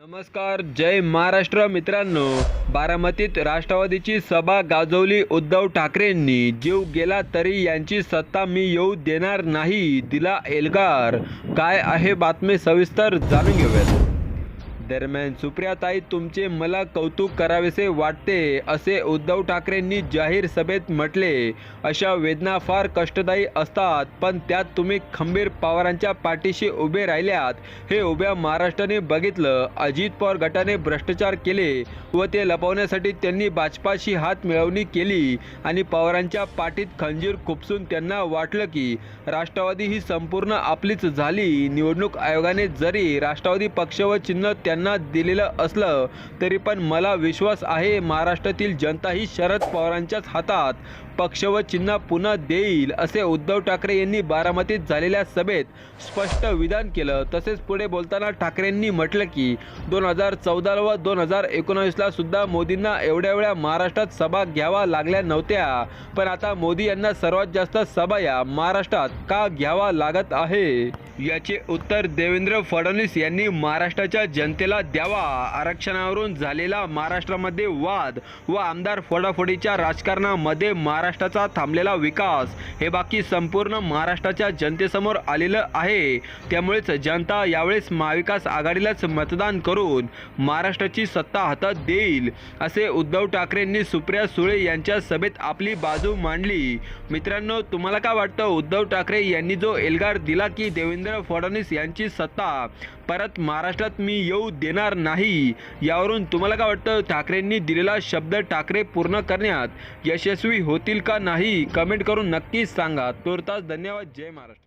नमस्कार जय महाराष्ट्र मित्रांनो. बारामतीत राष्ट्रवादीची सभा गाजवली उद्धव ठाकरेंनी. जीव गेला तरी यांची सत्ता मी येऊ देणार नाही दिला एल्गार. काय आहे बातमी सविस्तर जाणून घेऊयात. दरम्यान सुप्रियाताई तुमचे मला कौतुक करावेसे वाटते असे उद्धव ठाकरेंनी जाहीर सभेत म्हटले. अशा वेदना फार कष्टदायी असतात पण त्यात तुम्ही खंबीर पवारांच्या पाठीशी उभे राहिल्यात. हे उभ्या महाराष्ट्राने बघितलं अजित पवार गटाने भ्रष्टाचार केले व ते लपवण्यासाठी त्यांनी भाजपाशी हात मिळवणी केली आणि पवारांच्या पाठीत खंजीर खुपसून त्यांना वाटलं की राष्ट्रवादी ही संपूर्ण आपलीच झाली. निवडणूक आयोगाने जरी राष्ट्रवादी पक्ष व चिन्ह त्यांना दिलेलं असलं तरी पण मला विश्वास आहे महाराष्ट्रातील जनता ही शरद पवारांच्याच हातात. पक्ष व चिन्ह पुन्हा देईल असे उद्धव ठाकरे यांनी बारामतीत झालेल्या सभेत स्पष्ट विधान केलं. तसेच पुढे बोलताना ठाकरेंनी म्हटलं की दोन हजार चौदा व दोन हजार एकोणावीसला सुद्धा मोदींना एवढ्या वेळा महाराष्ट्रात सभा घ्यावा लागल्या नव्हत्या. पण आता मोदी यांना सर्वात जास्त सभा या महाराष्ट्रात का घ्यावा लागत आहे? याचे उत्तर देवेंद्र फडणवीस यांनी महाराष्ट्राच्या जनतेला द्यावा. आरक्षणावरून झालेला महाराष्ट्रामध्ये वाद व आमदार फोडाफोडीच्या राजकारणामध्ये महाराष्ट्राचा थांबलेला विकास हे बाकी संपूर्ण महाराष्ट्राच्या जनतेसमोर आलेलं आहे. त्यामुळेच जनता यावेळेस महाविकास आघाडीलाच मतदान करून महाराष्ट्राची सत्ता हातात देईल असे उद्धव ठाकरेंनी सुप्रिया सुळे यांच्या सभेत आपली बाजू मांडली. मित्रांनो तुम्हाला काय वाटतं? उद्धव ठाकरे यांनी जो एल्गार दिला की देवेंद्र देवेंद्र फडणवीस यांची सत्ता परत महाराष्ट्रात मी येऊ देणार नाही. यावरून तुम्हाला काय वाटतं? ठाकरेंनी दिलेला शब्द ठाकरे पूर्ण करण्यात यशस्वी होतील का नाही? कमेंट करून नक्कीच सांगा. तुर्तास धन्यवाद. जय महाराष्ट्र.